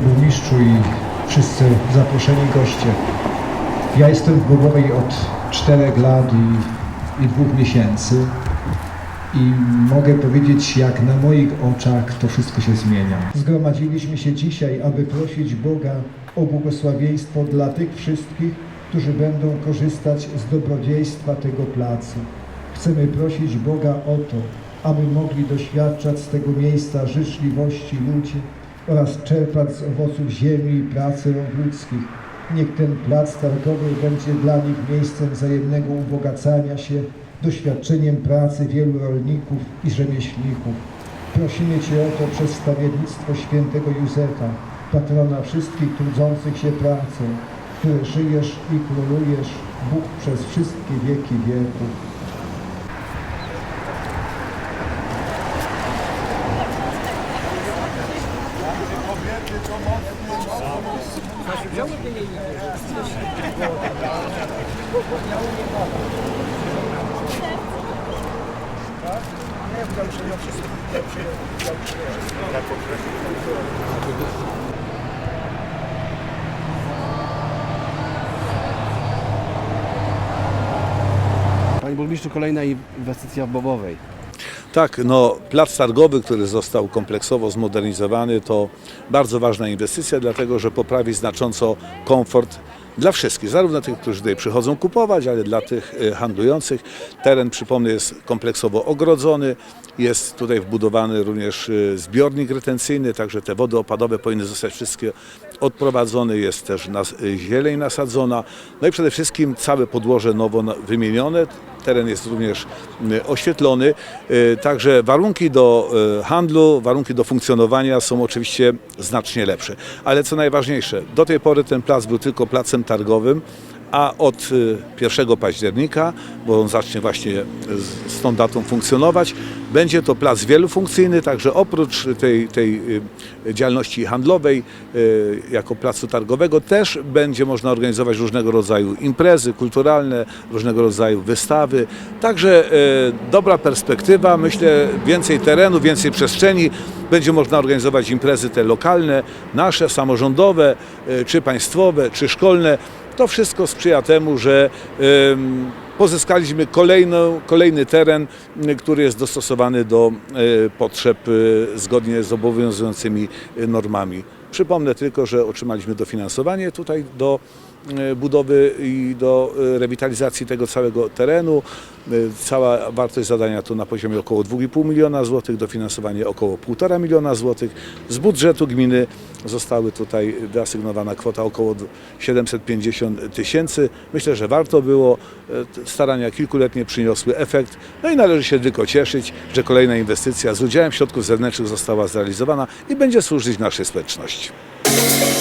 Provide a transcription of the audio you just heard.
burmistrzu i wszyscy zaproszeni goście. Ja jestem w Głogowej od czterech lat i, i dwóch miesięcy i mogę powiedzieć, jak na moich oczach to wszystko się zmienia. Zgromadziliśmy się dzisiaj, aby prosić Boga o błogosławieństwo dla tych wszystkich, którzy będą korzystać z dobrodziejstwa tego placu. Chcemy prosić Boga o to, aby mogli doświadczać z tego miejsca życzliwości ludzi oraz czerpać z owoców ziemi i pracy rąk ludzkich. Niech ten plac targowy będzie dla nich miejscem wzajemnego ubogacania się, doświadczeniem pracy wielu rolników i rzemieślników. Prosimy Cię o to przez stawiennictwo świętego Józefa, patrona wszystkich trudzących się pracą, który żyjesz i królujesz, Bóg przez wszystkie wieki wieków. Panie burmistrzu, kolejna inwestycja w Bobowej. Tak, no plac targowy, który został kompleksowo zmodernizowany, to bardzo ważna inwestycja, dlatego że poprawi znacząco komfort dla wszystkich, zarówno tych, którzy tutaj przychodzą kupować, ale dla tych e, handlujących. Teren, przypomnę, jest kompleksowo ogrodzony, jest tutaj wbudowany również e, zbiornik retencyjny, także te wody opadowe powinny zostać wszystkie odprowadzone, jest też e, zieleń nasadzona, no i przede wszystkim całe podłoże nowo wymienione, teren jest również e, oświetlony, e, także warunki do handlu, warunki do funkcjonowania są oczywiście znacznie lepsze. Ale co najważniejsze, do tej pory ten plac był tylko placem targowym, a od e, 1 października, bo on zacznie właśnie z, tą datą funkcjonować, będzie to plac wielofunkcyjny, także oprócz tej, tej e, działalności handlowej e, jako placu targowego też będzie można organizować różnego rodzaju imprezy kulturalne, różnego rodzaju wystawy. Także dobra perspektywa, myślę więcej terenu, więcej przestrzeni, będzie można organizować imprezy te lokalne, nasze, samorządowe, czy państwowe, czy szkolne. To wszystko sprzyja temu, że pozyskaliśmy kolejny teren, który jest dostosowany do y, potrzeb y, zgodnie z obowiązującymi y, normami. Przypomnę tylko, że otrzymaliśmy dofinansowanie tutaj do y, budowy i do y, rewitalizacji tego całego terenu. Y, Cała wartość zadania to na poziomie około 2,5 miliona złotych, dofinansowanie około 1,5 miliona złotych. Z budżetu gminy zostały tutaj wyasygnowana kwota około 750 tysięcy. Myślę, że warto było. E, Starania kilkuletnie przyniosły efekt. No i należy się tylko cieszyć, że kolejna inwestycja z udziałem środków zewnętrznych została zrealizowana i będzie służyć naszej społeczności. podcast.